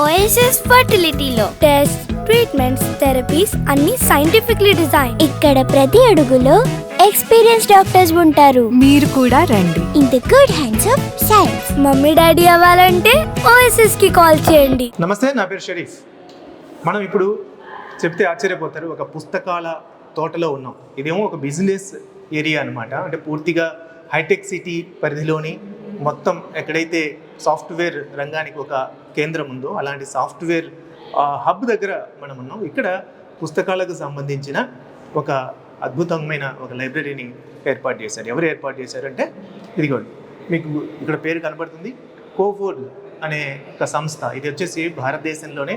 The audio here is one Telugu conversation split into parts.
ఓఎస్ఎస్ ఫర్టిలిటీలో టెస్ట్ ట్రీట్మెంట్స్ థెరపీస్ అన్ని సైంటిఫిక్లీ డిజైన్ ఇక్కడ ప్రతి అడుగులో ఎక్స్పీరియన్స్ డాక్టర్స్ ఉంటారు. మీరు కూడా రండి. In the good hands of science mummy daddy అవ్వాలంటే ఓఎస్ఎస్కి కాల్ చేయండి. నమస్తే నా పేరు షరీఫ్. మనం ఇప్పుడు చెప్తే ఆశ్చర్యపోతారు. ఒక పుస్తకాల తోటలో ఉన్నాం. ఇదేమో ఒక బిజినెస్ ఏరియా అన్నమాట. అంటే పూర్తిగా హైటెక్ సిటీ పరిధిలోని మొత్తం ఎక్కడైతే సాఫ్ట్వేర్ రంగానికి ఒక కేంద్రం ఉందో అలాంటి సాఫ్ట్వేర్ హబ్ దగ్గర మనం ఉన్నాం. ఇక్కడ పుస్తకాలకు సంబంధించిన ఒక అద్భుతమైన ఒక లైబ్రరీని ఏర్పాటు చేశారు. ఎవరు ఏర్పాటు చేశారంటే ఇదిగోండి మీకు ఇక్కడ పేరు కనబడుతుంది కోఫోర్డ్ అనే ఒక సంస్థ. ఇది వచ్చేసి భారతదేశంలోనే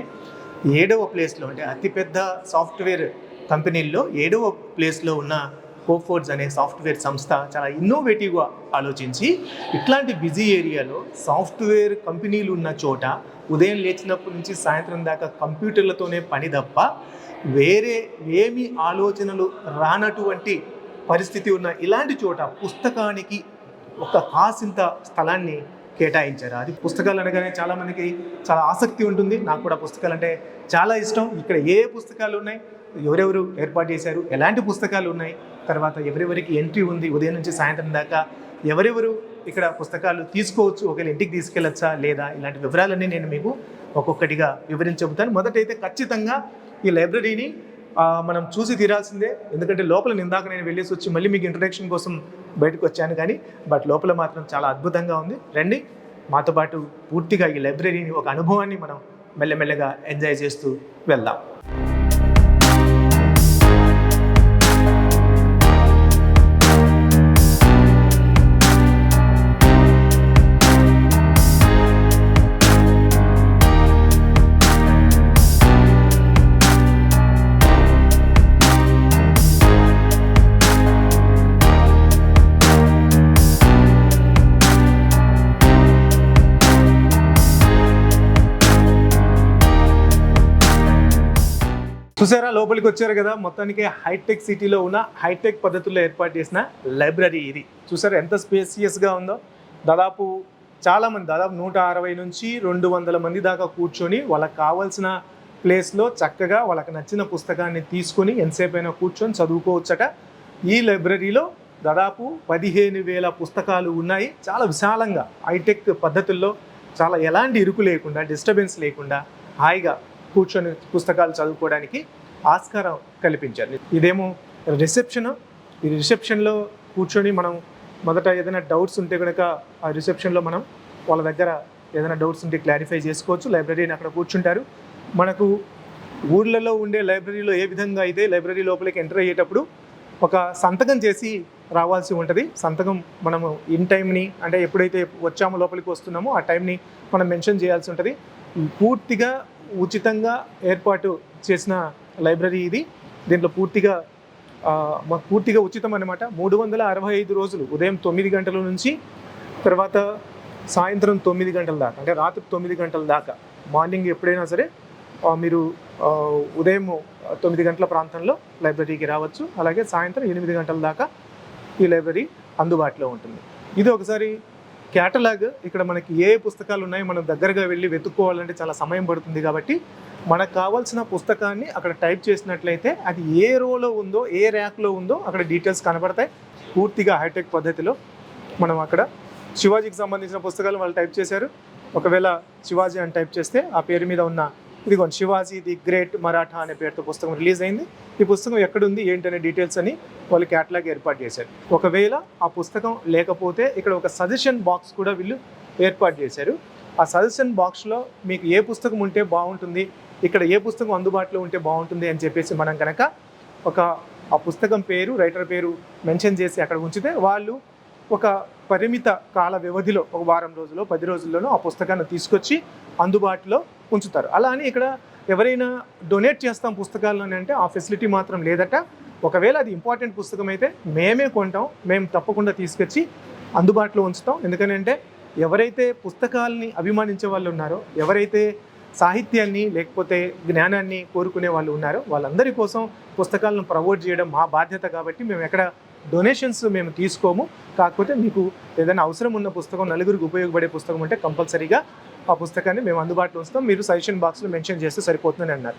ఏడవ ప్లేస్లో అంటే అతిపెద్ద సాఫ్ట్వేర్ కంపెనీల్లో ఏడవ ప్లేస్లో ఉన్న కోఫోర్డ్స్ అనే సాఫ్ట్వేర్ సంస్థ చాలా ఇన్నోవేటివ్గా ఆలోచించి ఇట్లాంటి బిజీ ఏరియాలో సాఫ్ట్వేర్ కంపెనీలు ఉన్న చోట ఉదయం లేచినప్పటి నుంచి సాయంత్రం దాకా కంప్యూటర్లతోనే పని తప్ప వేరే ఏమి ఆలోచనలు రానటువంటి పరిస్థితి ఉన్న ఇలాంటి చోట పుస్తకానికి ఒక కాసింత స్థలాన్ని కేటాయించారు. అది పుస్తకాలు అనగానే చాలా మందికి చాలా ఆసక్తి ఉంటుంది. నాకు కూడా పుస్తకాలు అంటే చాలా ఇష్టం. ఇక్కడ ఏ పుస్తకాలు ఉన్నాయి? ఎవరెవరు ఏర్పాటు చేశారు? ఎలాంటి పుస్తకాలు ఉన్నాయి? తర్వాత ఎవరెవరికి ఎంట్రీ ఉంది ఉదయం నుంచి సాయంత్రం దాకా ఎవరెవరు ఇక్కడ పుస్తకాలు తీసుకోవచ్చు ఒకవేళ ఇంటికి తీసుకెళ్ళచ్చా లేదా? ఇలాంటి వివరాలన్నీ నేను మీకు ఒక్కొక్కటిగా వివరించి చెబుతాను మొదటైతే ఖచ్చితంగా ఈ లైబ్రరీని మనం చూసి తీరాల్సిందే. ఎందుకంటే లోపల నిందాక నేను వెళ్ళేసి వచ్చి మళ్ళీ మీకు ఇంట్రొడక్షన్ కోసం బయటకు వచ్చాను కానీ బట్ లోపల మాత్రం చాలా అద్భుతంగా ఉంది. రండి. మాతో పాటు పూర్తిగా ఈ లైబ్రరీని ఒక అనుభవాన్ని మనం మెల్లమెల్లగా ఎంజాయ్ చేస్తూ వెళ్దాం. చూసారా? లోపలికి వచ్చారు కదా. మొత్తానికి హైటెక్ సిటీలో ఉన్న హైటెక్ పద్ధతుల్లో ఏర్పాటు చేసిన లైబ్రరీ ఇది. చూసారా? ఎంత స్పేసియస్గా ఉందో. దాదాపు చాలామంది దాదాపు నూట అరవై నుంచి రెండు వందల మంది దాకా కూర్చొని వాళ్ళకి కావాల్సిన ప్లేస్లో చక్కగా వాళ్ళకి నచ్చిన పుస్తకాన్ని తీసుకొని ఎంతసేపు అయినా కూర్చొని చదువుకోవచ్చట. ఈ లైబ్రరీలో దాదాపు పదిహేను వేల పుస్తకాలు ఉన్నాయి. చాలా విశాలంగా హైటెక్ పద్ధతుల్లో చాలా ఎలాంటి ఇరుకు లేకుండా డిస్టర్బెన్స్ లేకుండా హాయిగా కూర్చొని పుస్తకాలు చదువుకోవడానికి ఆస్కారం కల్పించారు. ఇదేమో రిసెప్షన్ ఈ రిసెప్షన్లో కూర్చొని మనం మొదట ఏదైనా డౌట్స్ ఉంటే కనుక ఆ రిసెప్షన్లో మనం వాళ్ళ దగ్గర ఏదైనా డౌట్స్ ఉంటే క్లారిఫై చేసుకోవచ్చు. లైబ్రరీని అక్కడ కూర్చుంటారు. మనకు ఊర్లలో ఉండే లైబ్రరీలో ఏ విధంగా అయితే లైబ్రరీ లోపలికి ఎంటర్ అయ్యేటప్పుడు ఒక సంతకం చేసి రావాల్సి ఉంటుంది. సంతకం మనము ఇన్ టైంని అంటే ఎప్పుడైతే వచ్చామో లోపలికి వస్తున్నామో ఆ టైంని మనం మెన్షన్ చేయాల్సి ఉంటుంది. పూర్తిగా ఉచితంగా ఏర్పాటు చేసిన లైబ్రరీ ఇది. దీంట్లో పూర్తిగా మాకు పూర్తిగా ఉచితం అనమాట మూడు వందల అరవై ఐదు రోజులు ఉదయం తొమ్మిది గంటల నుంచి తర్వాత సాయంత్రం తొమ్మిది గంటల దాకా అంటే రాత్రి తొమ్మిది గంటల దాకా. మార్నింగ్ ఎప్పుడైనా సరే మీరు ఉదయం తొమ్మిది గంటల ప్రాంతంలో లైబ్రరీకి రావచ్చు. అలాగే సాయంత్రం ఎనిమిది గంటల దాకా ఈ లైబ్రరీ అందుబాటులో ఉంటుంది. ఇది ఒకసారి క్యాటలాగ్ ఇక్కడ మనకి ఏ పుస్తకాలు ఉన్నాయో మనం దగ్గరగా వెళ్ళి వెతుక్కోవాలంటే చాలా సమయం పడుతుంది కాబట్టి మనకు కావాల్సిన పుస్తకాన్ని అక్కడ టైప్ చేసినట్లయితే అది ఏ రోలో ఉందో ఏ ర్యాక్లో ఉందో అక్కడ డీటెయిల్స్ కనబడతాయి. పూర్తిగా హైటెక్ పద్ధతిలో మనం అక్కడ శివాజీకి సంబంధించిన పుస్తకాలు వాళ్ళు టైప్ చేశారు. ఒకవేళ శివాజీ అని టైప్ చేస్తే ఆ పేరు మీద ఉన్న ఇదిగోండి శివాజీ ది గ్రేట్ మరాఠా అనే పేరుతో పుస్తకం రిలీజ్ అయింది. ఈ పుస్తకం ఎక్కడుంది ఏంటనే డీటెయిల్స్ అని వాళ్ళు క్యాటలాగ్ ఏర్పాటు చేశారు. ఒకవేళ ఆ పుస్తకం లేకపోతే ఇక్కడ ఒక సజెషన్ బాక్స్ కూడా వీళ్ళు ఏర్పాటు చేశారు. ఆ సజెషన్ బాక్స్లో మీకు ఏ పుస్తకం ఉంటే బాగుంటుంది ఇక్కడ ఏ పుస్తకం అందుబాటులో ఉంటే బాగుంటుంది అని చెప్పేసి మనం కనుక ఒక ఆ పుస్తకం పేరు రైటర్ పేరు మెన్షన్ చేసి అక్కడ ఉంచితే వాళ్ళు ఒక పరిమిత కాల వ్యవధిలో ఒక వారం రోజుల్లో పది రోజుల్లోనూ ఆ పుస్తకాన్ని తీసుకొచ్చి అందుబాటులో ఉంచుతారు. అలా అని ఇక్కడ ఎవరైనా డొనేట్ చేస్తాం పుస్తకాలను అంటే ఆ ఫెసిలిటీ మాత్రం లేదట. ఒకవేళ అది ఇంపార్టెంట్ పుస్తకం అయితే మేమే కొంటాం మేము తప్పకుండా తీసుకొచ్చి అందుబాటులో ఉంచుతాం. ఎందుకనంటే ఎవరైతే పుస్తకాలని అభిమానించే వాళ్ళు ఉన్నారో ఎవరైతే సాహిత్యాన్ని లేకపోతే జ్ఞానాన్ని కోరుకునే వాళ్ళు ఉన్నారో వాళ్ళందరి కోసం పుస్తకాలను ప్రమోట్ చేయడం మా బాధ్యత కాబట్టి మేము ఎక్కడ డొనేషన్స్ మేము తీసుకోము. కాకపోతే మీకు ఏదైనా అవసరం ఉన్న పుస్తకం నలుగురికి ఉపయోగపడే పుస్తకం అంటే కంపల్సరీగా ఆ పుస్తకాన్ని మేము అందుబాటులో ఉంచుతాం. మీరు సజెషన్ బాక్స్లో మెన్షన్ చేస్తే సరిపోతుందని అన్నారు.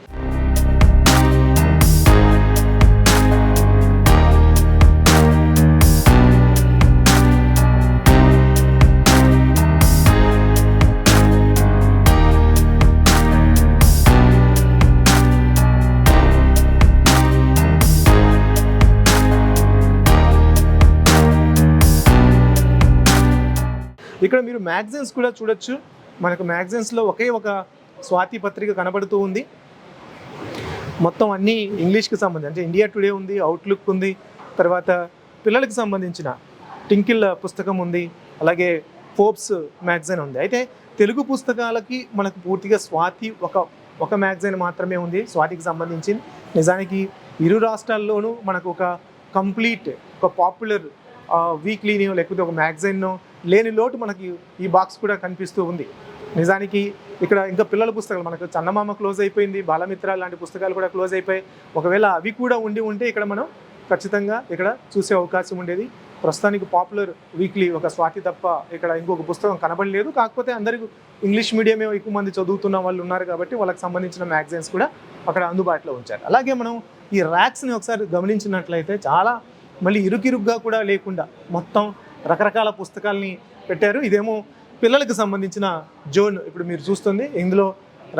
ఇక్కడ మీరు మ్యాగజైన్స్ కూడా చూడొచ్చు. మనకు మ్యాగజైన్స్లో ఒకే ఒక స్వాతి పత్రిక కనబడుతూ ఉంది. మొత్తం అన్నీ ఇంగ్లీష్కి సంబంధించి అంటే ఇండియా టుడే ఉంది అవుట్లుక్ ఉంది తర్వాత పిల్లలకు సంబంధించిన టింకిల్ పుస్తకం ఉంది అలాగే ఫోర్బ్స్ మ్యాగజైన్ ఉంది. అయితే తెలుగు పుస్తకాలకి మనకు పూర్తిగా స్వాతి ఒక ఒక మ్యాగజైన్ మాత్రమే ఉంది. స్వాతికి సంబంధించి నిజానికి ఇరు రాష్ట్రాల్లోనూ మనకు ఒక కంప్లీట్ ఒక పాపులర్ వీక్లీని లేకపోతే ఒక మ్యాగజైన్నో లేని లోటు మనకి ఈ బాక్స్ కూడా కనిపిస్తూ ఉంది. నిజానికి ఇక్కడ ఇంకా పిల్లల పుస్తకాలు మనకు చందమామ క్లోజ్ అయిపోయింది బాలమిత్ర లాంటి పుస్తకాలు కూడా క్లోజ్ అయిపోయి ఒకవేళ అవి కూడా ఉండి ఉంటే ఇక్కడ మనం ఖచ్చితంగా ఇక్కడ చూసే అవకాశం ఉండేది. ప్రస్తుతానికి పాపులర్ వీక్లీ ఒక స్వాతి తప్ప ఇక్కడ ఇంకొక పుస్తకం కనబడలేదు. కాకపోతే అందరికీ ఇంగ్లీష్ మీడియమే ఎక్కువ మంది చదువుతున్న వాళ్ళు ఉన్నారు కాబట్టి వాళ్ళకి సంబంధించిన మ్యాగజైన్స్ కూడా అక్కడ అందుబాటులో ఉంచారు. అలాగే మనం ఈ ర్యాక్స్ని ఒకసారి గమనించినట్లయితే చాలా మళ్ళీ ఇరుకిరుగ్గా కూడా లేకుండా మొత్తం రకరకాల పుస్తకాల్ని పెట్టారు. ఇదేమో పిల్లలకు సంబంధించిన జోన్ ఇప్పుడు మీరు చూస్తుంది. ఇందులో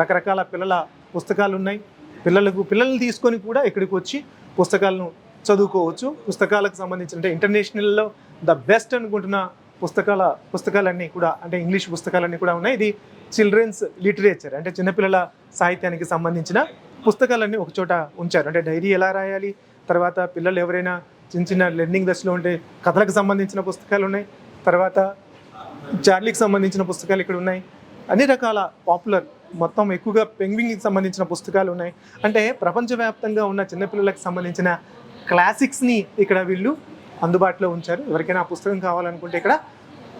రకరకాల పిల్లల పుస్తకాలు ఉన్నాయి పిల్లలకు పిల్లల్ని తీసుకొని కూడా ఇక్కడికి వచ్చి పుస్తకాలను చదువుకోవచ్చు. పుస్తకాలకు సంబంధించిన అంటే ఇంటర్నేషనల్లో ద బెస్ట్ అనుకుంటున్న పుస్తకాల పుస్తకాలన్నీ కూడా అంటే ఇంగ్లీష్ పుస్తకాలన్నీ కూడా ఉన్నాయి. ఇది చిల్డ్రన్స్ లిటరేచర్ అంటే చిన్నపిల్లల సాహిత్యానికి సంబంధించిన పుస్తకాలన్నీ ఒకచోట ఉంచారు. అంటే డైరీ ఎలా రాయాలి? తర్వాత పిల్లలు ఎవరైనా చిన్న చిన్న లెర్నింగ్ దశలో ఉండే కథలకు సంబంధించిన పుస్తకాలు ఉన్నాయి. తర్వాత చార్లీకి సంబంధించిన పుస్తకాలు ఇక్కడ ఉన్నాయి. అన్ని రకాల పాపులర్ మొత్తం ఎక్కువగా పెంగ్వింగ్కి సంబంధించిన పుస్తకాలు ఉన్నాయి. అంటే ప్రపంచవ్యాప్తంగా ఉన్న చిన్నపిల్లలకు సంబంధించిన క్లాసిక్స్ని ఇక్కడ వీళ్ళు అందుబాటులో ఉంచారు. ఎవరికైనా ఆ పుస్తకం కావాలనుకుంటే ఇక్కడ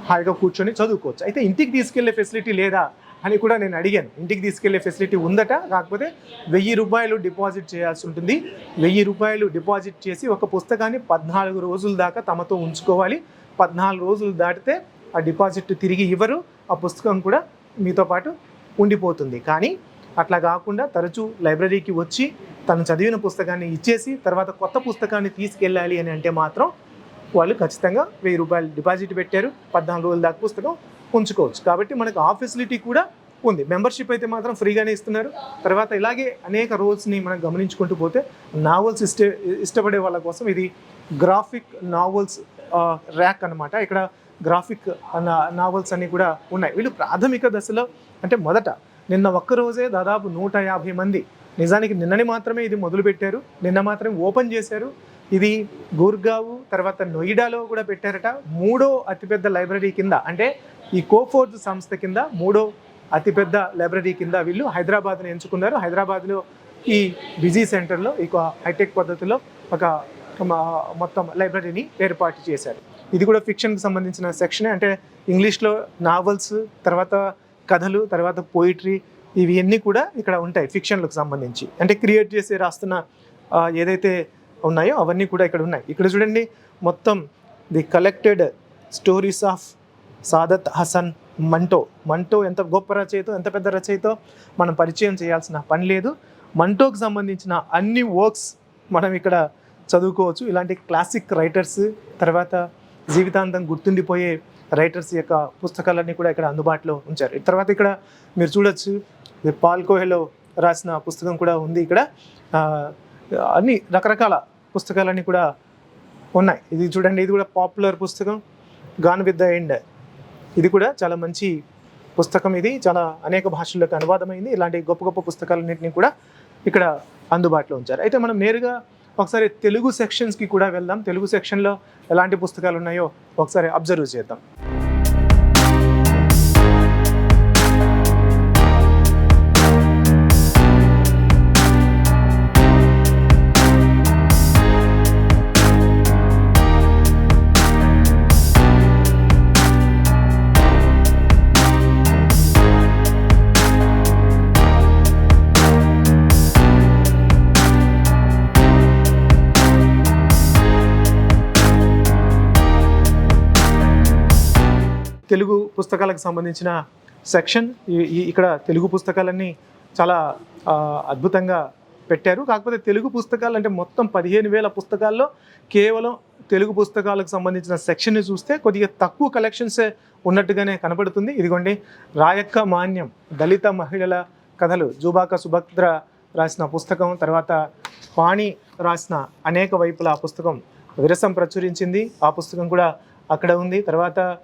హాయిగా కూర్చొని చదువుకోవచ్చు. అయితే ఇంటికి తీసుకెళ్ళే ఫెసిలిటీ లేదా అని కూడా నేను అడిగాను. ఇంటికి తీసుకెళ్ళే ఫెసిలిటీ ఉందట కాకపోతే వెయ్యి రూపాయలు డిపాజిట్ చేయాల్సి ఉంటుంది. వెయ్యి రూపాయలు డిపాజిట్ చేసి ఒక పుస్తకాన్ని పద్నాలుగు రోజుల దాకా తమతో ఉంచుకోవాలి. పద్నాలుగు రోజులు దాటితే ఆ డిపాజిట్ తిరిగి ఇవ్వరు. ఆ పుస్తకం కూడా మీతో పాటు ఉండిపోతుంది. కానీ అట్లా కాకుండా తరచూ లైబ్రరీకి వచ్చి తను చదివిన పుస్తకాన్ని ఇచ్చేసి తర్వాత కొత్త పుస్తకాన్ని తీసుకెళ్ళాలి అని అంటే మాత్రం వాళ్ళు ఖచ్చితంగా వెయ్యి రూపాయలు డిపాజిట్ పెట్టారు. పద్నాలుగు రోజుల దాకా పుస్తకం ఉంచుకోవచ్చు. కాబట్టి మనకు ఆ ఫెసిలిటీ కూడా ఉంది. మెంబర్షిప్ అయితే మాత్రం ఫ్రీగానే ఇస్తున్నారు. తర్వాత ఇలాగే అనేక రోల్స్ని మనం గమనించుకుంటూ పోతే నావల్స్ ఇష్ట ఇష్టపడే వాళ్ళ కోసం ఇది గ్రాఫిక్ నావల్స్ ర్యాక్ అన్నమాట. ఇక్కడ గ్రాఫిక్ నావల్స్ అన్నీ కూడా ఉన్నాయి. వీళ్ళు ప్రాథమిక దశలో అంటే మొదట నిన్న ఒక్క రోజే దాదాపు నూట యాభై మంది నిజానికి నిన్ననే మాత్రమే ఇది మొదలుపెట్టారు. నిన్న మాత్రమే ఓపెన్ చేశారు. ఇది గుర్గావ్ తర్వాత నొయిడాలో కూడా పెట్టారట. మూడో అతిపెద్ద లైబ్రరీ కింద అంటే ఈ కోఫోర్జ్ సంస్థ కింద మూడో అతిపెద్ద లైబ్రరీ కింద వీళ్ళు హైదరాబాద్ని ఎంచుకున్నారు. హైదరాబాద్లో ఈ బిజీ సెంటర్లో ఈ హైటెక్ పద్ధతిలో ఒక మొత్తం లైబ్రరీని ఏర్పాటు చేశారు. ఇది కూడా ఫిక్షన్కి సంబంధించిన సెక్షన్ అంటే ఇంగ్లీష్లో నావల్స్ తర్వాత కథలు తర్వాత పోయిటరీ ఇవి అన్నీ కూడా ఇక్కడ ఉంటాయి ఫిక్షన్లకు సంబంధించి. అంటే క్రియేట్ చేసి రాస్తున్న ఏదైతే ఉన్నాయో అవన్నీ కూడా ఇక్కడ ఉన్నాయి. ఇక్కడ చూడండి మొత్తం the collected stories of Saadat Hasan Manto. Manto ఎంత గొప్ప రచయితో ఎంత పెద్ద రచయితో మనం పరిచయం చేయాల్సిన పని లేదు. మంటోకి సంబంధించిన అన్ని వర్క్స్ మనం ఇక్కడ చదువుకోవచ్చు. ఇలాంటి క్లాసిక్ రైటర్స్ తర్వాత జీవితాంతం గుర్తుండిపోయే రైటర్స్ యొక్క పుస్తకాలన్నీ కూడా ఇక్కడ అందుబాటులో ఉంచారు. తర్వాత ఇక్కడ మీరు చూడొచ్చు పాల్కోహెలో పాల్ కోహెలో రాసిన పుస్తకం కూడా ఉంది ఇక్కడ. అన్ని రకరకాల పుస్తకాలన్నీ కూడా ఉన్నాయి. ఇది చూడండి ఇది కూడా పాపులర్ పుస్తకం. Gone with the end. ఇది కూడా చాలా మంచి పుస్తకం ఇది. చాలా అనేక భాషల్లోకి అనువాదమైంది. ఇలాంటి గొప్ప గొప్ప పుస్తకాలన్నింటినీ కూడా ఇక్కడ అందుబాటులో ఉంచారు. అయితే మనం నేరుగా ఒకసారి తెలుగు సెక్షన్స్కి కూడా వెళ్దాం. తెలుగు సెక్షన్లో ఎలాంటి పుస్తకాలు ఉన్నాయో ఒకసారి అబ్జర్వ్ చేద్దాం. పుస్తకాలకు సంబంధించిన సెక్షన్ ఈ- ఇక్కడ తెలుగు పుస్తకాలన్నీ చాలా అద్భుతంగా పెట్టారు. కాకపోతే తెలుగు పుస్తకాలు అంటే మొత్తం పదిహేను వేల పుస్తకాల్లో కేవలం తెలుగు పుస్తకాలకు సంబంధించిన సెక్షన్ని చూస్తే కొద్దిగా తక్కువ కలెక్షన్సే ఉన్నట్టుగానే కనబడుతుంది. ఇదిగోండి రాయక్క మాన్యం దళిత మహిళల కథలు. జూబాక సుభద్ర రాసిన పుస్తకం తర్వాత పాణి రాసిన అనేక వైపుల ఆ పుస్తకం విరసం ప్రచురించింది. ఆ పుస్తకం కూడా అక్కడ ఉంది. తర్వాత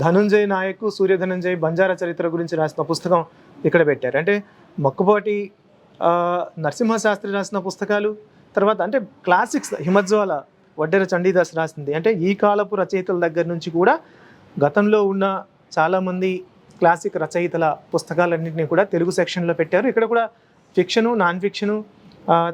ధనుంజయ్ నాయక్ సూర్య ధనుంజయ్ బంజారా చరిత్ర గురించి రాసిన పుస్తకం ఇక్కడ పెట్టారు. అంటే మొక్కుపాటి నరసింహశాస్త్రి రాసిన పుస్తకాలు తర్వాత అంటే క్లాసిక్స్ హిమజ్వాల వడ్డెర చండీదాస్ రాసింది. అంటే ఈ కాలపు రచయితల దగ్గర నుంచి కూడా గతంలో ఉన్న చాలామంది క్లాసిక్ రచయితల పుస్తకాలన్నింటినీ కూడా తెలుగు సెక్షన్లో పెట్టారు. ఇక్కడ కూడా ఫిక్షను నాన్ ఫిక్షను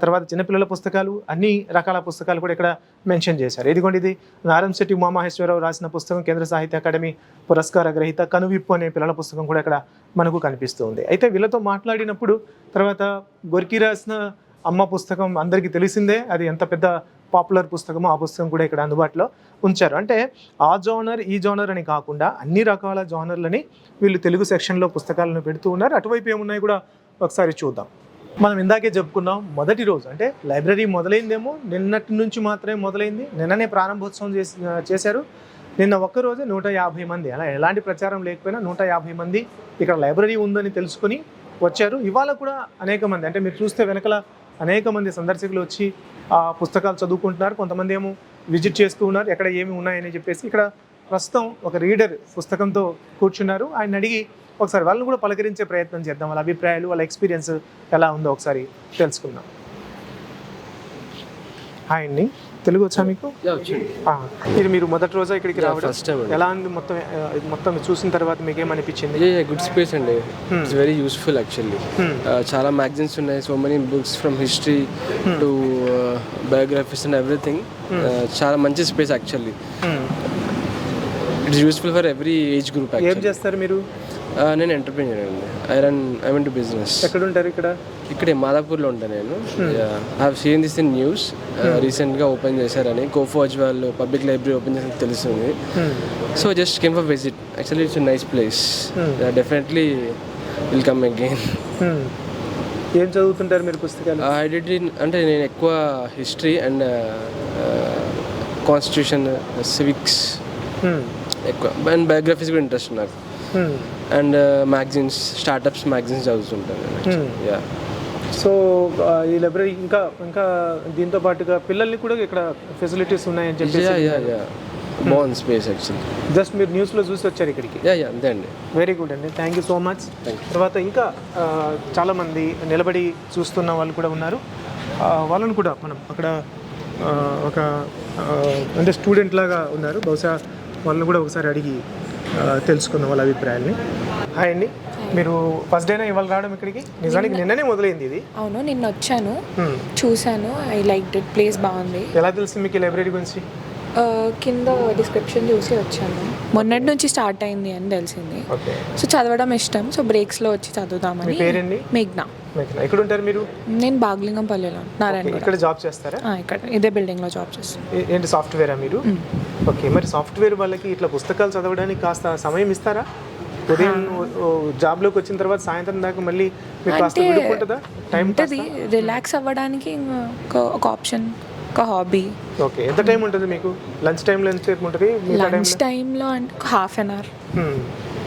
తర్వాత చిన్నపిల్లల పుస్తకాలు అన్ని రకాల పుస్తకాలు కూడా ఇక్కడ మెన్షన్ చేశారు. ఇదిగోండి ఇది నారంశెట్టి ఉమామహేశ్వరరావు రాసిన పుస్తకం కేంద్ర సాహిత్య అకాడమీ పురస్కార గ్రహీత కనువిప్పు అనే పిల్లల పుస్తకం కూడా ఇక్కడ మనకు కనిపిస్తూ ఉంది అయితే వీళ్ళతో మాట్లాడినప్పుడు తర్వాత గొరికి రాసిన అమ్మ పుస్తకం అందరికీ తెలిసిందే అది ఎంత పెద్ద పాపులర్ పుస్తకమో ఆ పుస్తకం కూడా ఇక్కడ అందుబాటులో ఉంచారు. అంటే ఆ జోనర్ ఈ జోనర్ అని కాకుండా అన్ని రకాల జోనర్లని వీళ్ళు తెలుగు సెక్షన్లో పుస్తకాలను పెడుతూ ఉన్నారు. అటువైపు ఏమున్నాయి కూడా ఒకసారి చూద్దాం. మనం ఇందాకే చెప్పుకున్నాం మొదటి రోజు అంటే లైబ్రరీ మొదలైందేమో నిన్నటి నుంచి మాత్రమే మొదలైంది. నిన్ననే ప్రారంభోత్సవం చేసి చేశారు. నిన్న ఒక్క రోజే నూట యాభై మంది అలా ఎలాంటి ప్రచారం లేకపోయినా నూట యాభై మంది ఇక్కడ లైబ్రరీ ఉందని తెలుసుకొని వచ్చారు. ఇవాళ కూడా అనేక మంది అంటే మీరు చూస్తే వెనకల అనేక మంది సందర్శకులు వచ్చి ఆ పుస్తకాలు చదువుకుంటున్నారు. కొంతమంది ఏమో విజిట్ చేస్తూ ఉన్నారు. ఎక్కడ ఏమి ఉన్నాయని చెప్పేసి ఇక్కడ ప్రస్తుతం ఒక రీడర్ పుస్తకంతో కూర్చున్నారు. ఆయన అడిగి ఒకసారి వాళ్ళని కూడా పలకరించే ప్రయత్నం చేద్దాం. వాళ్ళ అభిప్రాయాలు వాళ్ళ ఎక్స్పీరియన్స్ ఎలా ఉందో ఒకసారి తెలుసుకుందాం. హాయ్ అండి. తెలుగు వచ్చా మీకు? ఇది మీరు మొదటి రోజా ఇక్కడికి రావడం? ఫస్ట్ టైం ఎలా ఉంది మొత్తం మొత్తం చూసిన తర్వాత మీకు ఏమనిపించింది? గుడ్ స్పేస్ అండి. It's very useful actually. చాలా మ్యాగజైన్స్ ఉన్నాయి. So many books from history to biographies and everything చాలా మంచి space actually. It's useful for every age group ఏం చేస్తారు మీరు? నేను ఎంటర్ప్రీనియర్ అండి. I run I mean to business ఎక్కడ ఉంటారు ఇక్కడ? ఇక్కడే మాదాపూర్లో ఉంటాను నేను. Have seen this in news రీసెంట్గా ఓపెన్ చేశారని. కోఫోజ్ వాళ్ళు పబ్లిక్ లైబ్రరీ ఓపెన్ చేసి తెలుస్తుంది. So just came for visit actually it's nice place. Definitely will come again. ఏం చదువుతుంటారు మీరు పుస్తకాలు? ఐ డిడ్ అంటే నేను ఎక్కువ హిస్టరీ అండ్ కాన్స్టిట్యూషన్ సివిక్స్. ఎక్కువ అండ్ బయోగ్రఫీస్ కూడా ఇంట్రెస్ట్ నాకు. Hmm. And magazines startups magazines చదువుతుంటాను. యా సో ఈ లైబ్రరీ ఇంకా ఇంకా దీంతో పాటుగా పిల్లల్ని కూడా ఇక్కడ ఫెసిలిటీస్ ఉన్నాయని చెప్పేసి బాగుంది స్పేస్ యాక్చువల్లీ జస్ట్ మీరు న్యూస్లో చూసి వచ్చారు ఇక్కడికి? అంతే అండి. వెరీ గుడ్ అండి. థ్యాంక్ యూ సో మచ్ తర్వాత ఇంకా ఆ, చాలామంది నిలబడి చూస్తున్న వాళ్ళు కూడా ఉన్నారు. ఆ, వాళ్ళని కూడా మనం అక్కడ ఆ, ఒక అంటే స్టూడెంట్ లాగా ఉన్నారు. బహుశా వాళ్ళని కూడా ఒకసారి అడిగి తెలుసుకుందాం వాళ్ళ అభిప్రాయాల్ని. హాయ్ అండి. మీరు ఫస్ట్ డేనా ఇవాళ రావడం ఇక్కడికి? నిజానికి నిన్ననే మొదలైంది ఇది. అవును నిన్న వచ్చాను. చూశాను. ఐ లైక్ ఇట్ ప్లేస్ బాగుంది. ఎలా తెలిసింది మీకు లైబ్రరీ గురించి? కింద డిస్క్రిప్షన్ చూసి వచ్చాను. మొన్నటి నుంచి స్టార్ట్ అయింది అని తెలిసింది. సో చదవడం ఇష్టం. సో బ్రేక్స్లో వచ్చి చదువుదామని పేరండి మేఘ్నా. ఎక్కడ ఉంటారు మీరు? నేను బాగ్లింగంపల్లిలో నారాయణ ఇక్కడ జాబ్ చేస్తారా? ఇక్కడ. ఇదే బిల్డింగ్లో జాబ్ చేస్తాను ఏంటి సాఫ్ట్వేరా మీరు? ఓకే మరి సాఫ్ట్వేర్ వాళ్ళకి ఇట్లా పుస్తకాలు చదవడానికి కాస్త సమయం ఇస్తారా? ఉదయం జాబ్లోకి వచ్చిన తర్వాత సాయంత్రం దాకా మళ్ళీ మీకు కాస్త విడుకుంటుందా టైం ఉంటుంది. రిలాక్స్ అవ్వడానికి ఒక ఆప్షన్ ఒక హాబీ ఓకే ఎంత టైం ఉంటుంది మీకు? లంచ్ టైంలో ఎంత సేపు ఉంటుంది? లంచ్ టైంలో అంటే half an hour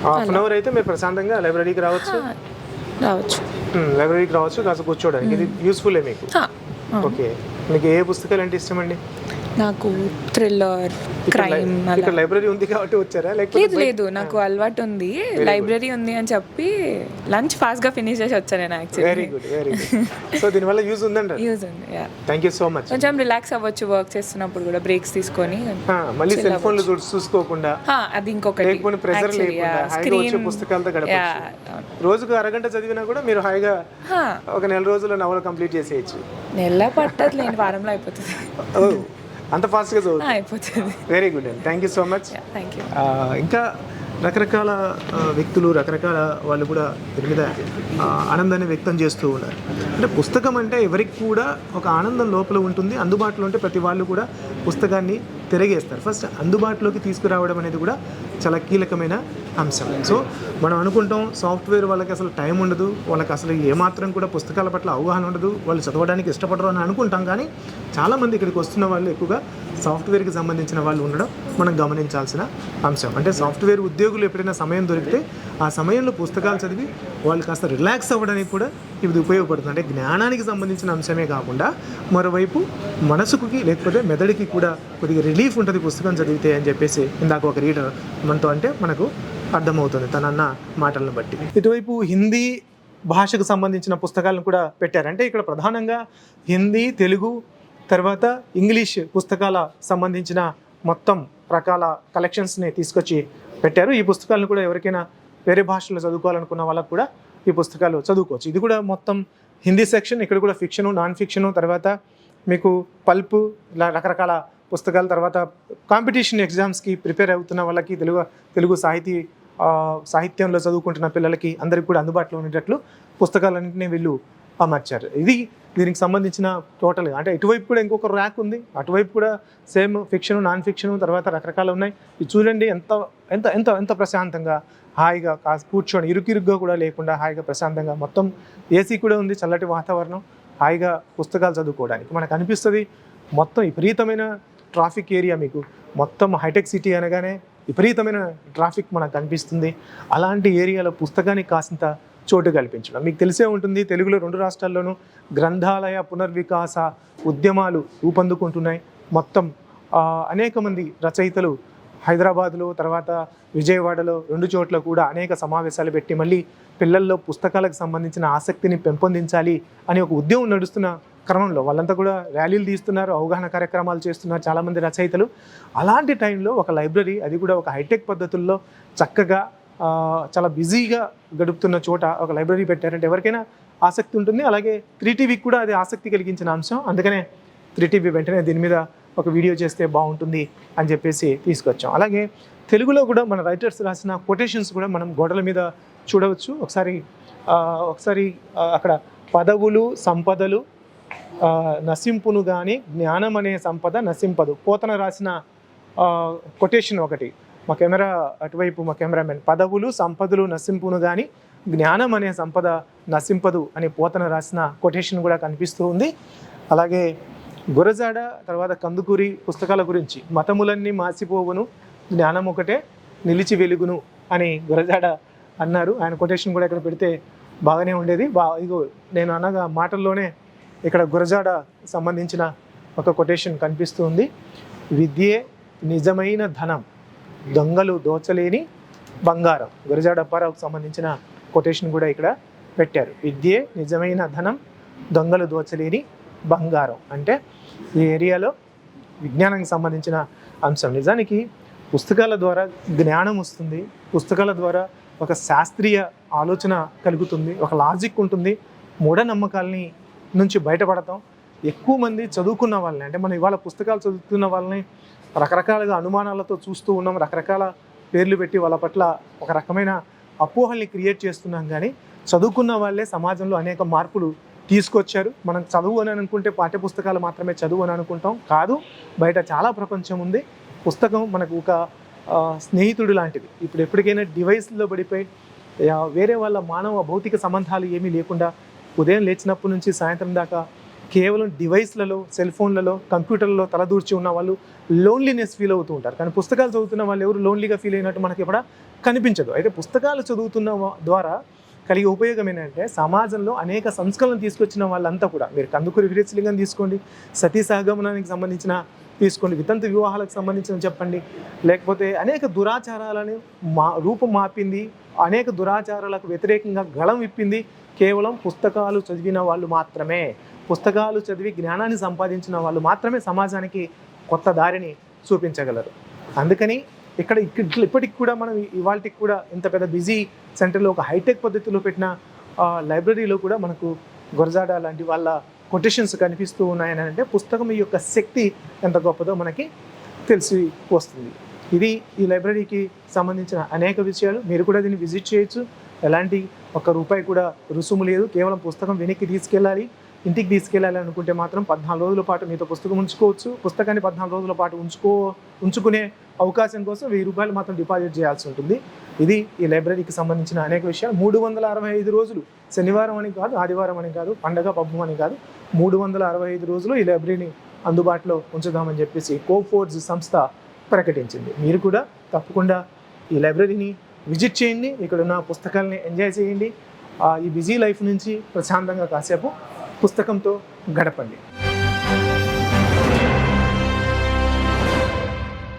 half an hour అయితే మీరు ప్రశాంతంగా లైబ్రరీకి రావచ్చు. రావచ్చు. లైబ్రరీకి రావచ్చు కాస్త కూర్చోవడానికి ఇది యూస్ఫుల్లే మీకు. ఓకే. మీకు ఏ పుస్తకాలు అంటే ఇష్టం అండి నాకు థ్రిల్లర్ క్రైమ్ లైబ్రరీ ఉంది కాబట్టి వచ్చారా? లేదు లేదు నాకు అలవాటు ఉంది. లైబ్రరీ ఉంది అని చెప్పి లంచ్ ఫాస్ట్గా ఫినిష్ చేసి వచ్చాను నేను very actually good very good so దీనివల్ల యూజ్ ఉందండి యూజ్ ఉంది యూ సో మచ్ కొంచెం రిలాక్స్ అవ్వచ్చు వర్క్ చేస్తున్నప్పుడు కూడా బ్రేక్స్ తీసుకొని. మళ్ళీ సెల్ ఫోన్లు చూసి చూసుకోకుండా. అది ఇంకొకటి. లేకపోతే ప్రెజర్ లేకుండా హాయిగా వచ్చే పుస్తకాలతో గడపచ్చు. రోజుకు అరగంట చదివినా కూడా మీరు హాయిగా ఒక నెల రోజుల్లో నవల కంప్లీట్ చేసేయచ్చు. నెల పట్టదు లేని వారంలో అయిపోతుంది. అంత ఫాస్ట్గా చదువు అయిపోతుంది. వెరీ గుడ్ అండి thank you so much thank you ఇంకా రకరకాల వ్యక్తులు రకరకాల వాళ్ళు కూడా దీని మీద ఆనందాన్ని వ్యక్తం చేస్తూ ఉన్నారు. అంటే పుస్తకం అంటే ఎవరికి కూడా ఒక ఆనందం లోపల ఉంటుంది. అందుబాటులో ఉంటే ప్రతి వాళ్ళు కూడా పుస్తకాన్ని తిరగేస్తారు. ఫస్ట్ అందుబాటులోకి తీసుకురావడం అనేది కూడా చాలా కీలకమైన అంశం. సో మనం అనుకుంటాం సాఫ్ట్వేర్ వాళ్ళకి అసలు టైం ఉండదు వాళ్ళకి అసలు ఏమాత్రం కూడా పుస్తకాల పట్ల అవగాహన ఉండదు వాళ్ళు చదవడానికి ఇష్టపడరు అని అనుకుంటాం కానీ చాలామంది ఇక్కడికి వస్తున్న వాళ్ళు ఎక్కువగా సాఫ్ట్వేర్కి సంబంధించిన వాళ్ళు ఉండడం మనం గమనించాల్సిన అంశం. అంటే సాఫ్ట్వేర్ ఉద్యోగులు ఎప్పుడైనా సమయం దొరికితే ఆ సమయంలో పుస్తకాలు చదివి వాళ్ళు కాస్త రిలాక్స్ అవ్వడానికి కూడా ఇది ఉపయోగపడుతుంది. అంటే జ్ఞానానికి సంబంధించిన అంశమే కాకుండా మరోవైపు మనసుకి లేకపోతే మెదడుకి కూడా కొద్దిగా రిలీఫ్ ఉంటుంది పుస్తకం చదివితే అని చెప్పేసి ఇందాక ఒక రీడర్ మనతో అంటే మనకు అర్థమవుతుంది. తనన్న మాటలను బట్టి. ఇటువైపు హిందీ భాషకు సంబంధించిన పుస్తకాలను కూడా పెట్టారంటే ఇక్కడ ప్రధానంగా హిందీ తెలుగు తర్వాత ఇంగ్లీష్ పుస్తకాల సంబంధించిన మొత్తం రకాల కలెక్షన్స్ని తీసుకొచ్చి పెట్టారు. ఈ పుస్తకాలను కూడా ఎవరికైనా వేరే భాషలో చదువుకోవాలనుకున్న వాళ్ళకు కూడా ఈ పుస్తకాలు చదువుకోవచ్చు. ఇది కూడా మొత్తం హిందీ సెక్షన్ ఇక్కడ కూడా ఫిక్షను నాన్ ఫిక్షను తర్వాత మీకు పల్ప్ ఇలా రకరకాల పుస్తకాల తర్వాత కాంపిటీషన్ ఎగ్జామ్స్కి ప్రిపేర్ అవుతున్న వాళ్ళకి తెలుగు తెలుగు సాహితీ సాహిత్యంలో చదువుకుంటున్న పిల్లలకి అందరికి కూడా అందుబాటులో ఉండేటట్లు పుస్తకాలన్నింటినీ వీళ్ళు అమర్చారు ఇది దీనికి సంబంధించిన టోటల్. అంటే ఇటువైపు కూడా ఇంకొక ర్యాక్ ఉంది. అటువైపు కూడా సేమ్ ఫిక్షన్ నాన్ ఫిక్షన్ తర్వాత రకరకాలు ఉన్నాయి. ఇది చూడండి ఎంత ఎంత ఎంత ఎంత ప్రశాంతంగా హాయిగా కా కూర్చొని ఇరుకిరుగ్గా కూడా లేకుండా హాయిగా ప్రశాంతంగా మొత్తం ఏసీ కూడా ఉంది చల్లటి వాతావరణం హాయిగా పుస్తకాలు చదువుకోవడానికి. మనకు అనిపిస్తుంది మొత్తం విపరీతమైన ట్రాఫిక్ ఏరియా మీకు. మొత్తం హైటెక్ సిటీ అనగానే విపరీతమైన ట్రాఫిక్ మనకు కనిపిస్తుంది. అలాంటి ఏరియాలో పుస్తకానికి కాసింత చోటు కల్పించడం. మీకు తెలిసే ఉంటుంది తెలుగులో రెండు రాష్ట్రాల్లోనూ గ్రంథాలయ పునర్వికాస ఉద్యమాలు రూపొందుకుంటున్నాయి. మొత్తం అనేక మంది రచయితలు హైదరాబాద్లో తర్వాత విజయవాడలో రెండు చోట్ల కూడా అనేక సమావేశాలు పెట్టి మళ్ళీ పిల్లల్లో పుస్తకాలకు సంబంధించిన ఆసక్తిని పెంపొందించాలి అని ఒక ఉద్యమం నడుస్తున్న క్రమంలో వాళ్ళంతా కూడా ర్యాలీలు తీస్తున్నారు అవగాహన కార్యక్రమాలు చేస్తున్నారు చాలామంది రచయితలు. అలాంటి టైంలో ఒక లైబ్రరీ అది కూడా ఒక హైటెక్ పద్ధతుల్లో చక్కగా చాలా బిజీగా గడుపుతున్న చోట ఒక లైబ్రరీ పెట్టారంటే ఎవరికైనా ఆసక్తి ఉంటుంది. అలాగే త్రీ టీవీకి కూడా అది ఆసక్తి కలిగించిన అంశం. అందుకనే త్రీ టీవీ వెంటనే దీని మీద ఒక వీడియో చేస్తే బాగుంటుంది అని చెప్పేసి తీసుకొచ్చాం. అలాగే తెలుగులో కూడా మన రైటర్స్ రాసిన కొటేషన్స్ కూడా మనం గోడల మీద చూడవచ్చు. ఒకసారి ఒకసారి అక్కడ పదవులు సంపదలు నశింపును కానీ జ్ఞానం అనే సంపద నశింపదు. పోతన రాసిన కొటేషన్ ఒకటి. మా కెమెరా అటువైపు మా కెమెరామెన్. పదవులు సంపదలు నశింపును కానీ జ్ఞానం అనే సంపద నశింపదు అని పోతన రాసిన కొటేషన్ కూడా కనిపిస్తూ ఉంది. అలాగే గురజాడ తర్వాత కందుకూరి పుస్తకాల గురించి. మతములన్నీ మాసిపోవును జ్ఞానం ఒకటే నిలిచి వెలుగును అని గురజాడ అన్నారు. ఆయన కొటేషన్ కూడా ఇక్కడ పెడితే బాగానే ఉండేది. బా ఇగో నేను అనగా మాటల్లోనే ఇక్కడ గురజాడ సంబంధించిన ఒక కొటేషన్ కనిపిస్తుంది. విద్యే నిజమైన ధనం దొంగలు దోచలేని బంగారం. గురజాడ అప్పారావుకు సంబంధించిన కొటేషన్ కూడా ఇక్కడ పెట్టారు. విద్యే నిజమైన ధనం దొంగలు దోచలేని బంగారం. అంటే ఈ ఏరియాలో విజ్ఞానానికి సంబంధించిన అంశం. నిజానికి పుస్తకాల ద్వారా జ్ఞానం వస్తుంది. పుస్తకాల ద్వారా ఒక శాస్త్రీయ ఆలోచన కలుగుతుంది. ఒక లాజిక్ ఉంటుంది. మూఢనమ్మకాలని నుంచి బయటపడతాం. ఎక్కువ మంది చదువుకున్న వాళ్ళని అంటే మనం ఇవాళ పుస్తకాలు చదువుతున్న వాళ్ళని రకరకాలుగా అనుమానాలతో చూస్తూ ఉన్నాం రకరకాల పేర్లు పెట్టి వాళ్ళ పట్ల ఒక రకమైన అపోహల్ని క్రియేట్ చేస్తున్నాం. కానీ చదువుకున్న వాళ్ళే సమాజంలో అనేక మార్పులు తీసుకొచ్చారు. మనం చదువు అని అనుకుంటే పాఠ్యపుస్తకాలు మాత్రమే చదువు అని అనుకుంటాం కాదు బయట చాలా ప్రపంచం ఉంది. పుస్తకం మనకు ఒక స్నేహితుడు లాంటిది. ఇప్పుడు ఎప్పటికైనా డివైస్లో పడిపోయి వేరే వాళ్ళ మానవ భౌతిక సంబంధాలు ఏమీ లేకుండా ఉదయం లేచినప్పటి నుంచి సాయంత్రం దాకా కేవలం డివైస్లలో సెల్ ఫోన్లలో కంప్యూటర్లలో తలదూర్చి ఉన్న వాళ్ళు లోన్లీనెస్ ఫీల్ అవుతూ ఉంటారు. కానీ పుస్తకాలు చదువుతున్న వాళ్ళు ఎవరు లోన్లీగా ఫీల్ అయినట్టు మనకి ఎక్కడ కనిపించదు. అయితే పుస్తకాలు చదువుతున్న ద్వారా కలిగే ఉపయోగం ఏంటంటే సమాజంలో అనేక సంస్కరణలు తీసుకొచ్చిన వాళ్ళంతా కూడా. మీరు కందుకూరి వీరేశలింగం తీసుకోండి సతీ సహగమనానికి సంబంధించిన తీసుకోండి. వితంతు వివాహాలకు సంబంధించిన చెప్పండి. లేకపోతే అనేక దురాచారాలను మా రూపం మాపింది. అనేక దురాచారాలకు వ్యతిరేకంగా గళం విప్పింది. కేవలం పుస్తకాలు చదివిన వాళ్ళు మాత్రమే. పుస్తకాలు చదివి జ్ఞానాన్ని సంపాదించిన వాళ్ళు మాత్రమే సమాజానికి కొత్త దారిని చూపించగలరు. అందుకని ఇక్కడ ఇప్పటికి కూడా మనం ఇవాళకి కూడా ఇంత పెద్ద బిజీ సెంటర్లో ఒక హైటెక్ పద్ధతిలో పెట్టిన లైబ్రరీలో కూడా మనకు గురజాడ లాంటి వాళ్ళ కొటేషన్స్ కనిపిస్తూ ఉన్నాయని అంటే పుస్తకం యొక్క శక్తి ఎంత గొప్పదో మనకి తెలిసి వస్తుంది. ఇది ఈ లైబ్రరీకి సంబంధించిన అనేక విషయాలు. మీరు కూడా దీన్ని విజిట్ చేయొచ్చు. ఎలాంటి ఒక్క రూపాయి కూడా రుసుము లేదు. కేవలం పుస్తకం వెనక్కి తీసుకెళ్ళాలి. ఇంటికి తీసుకెళ్ళాలి అనుకుంటే మాత్రం పద్నాలుగు రోజుల పాటు మీతో పుస్తకం ఉంచుకోవచ్చు. పుస్తకాన్ని పద్నాలుగు రోజుల పాటు ఉంచుకో ఉంచుకునే అవకాశం కోసం వెయ్యి రూపాయలు మాత్రం డిపాజిట్ చేయాల్సి ఉంటుంది. ఇది ఈ లైబ్రరీకి సంబంధించిన అనేక విషయాలు. మూడు వందల అరవై ఐదు రోజులు శనివారం అని కాదు ఆదివారం అని కాదు పండగ పబ్బం అని కాదు మూడు వందల అరవై ఐదు రోజులు ఈ లైబ్రరీని అందుబాటులో ఉంచుదామని చెప్పేసి కోఫోర్జ్ సంస్థ ప్రకటించింది. మీరు కూడా తప్పకుండా ఈ లైబ్రరీని విజిట్ చేయండి. ఇక్కడ ఉన్న పుస్తకాలని ఎంజాయ్ చేయండి. ఈ బిజీ లైఫ్ నుంచి ప్రశాంతంగా కాసేపు పుస్తకంతో గడపండి.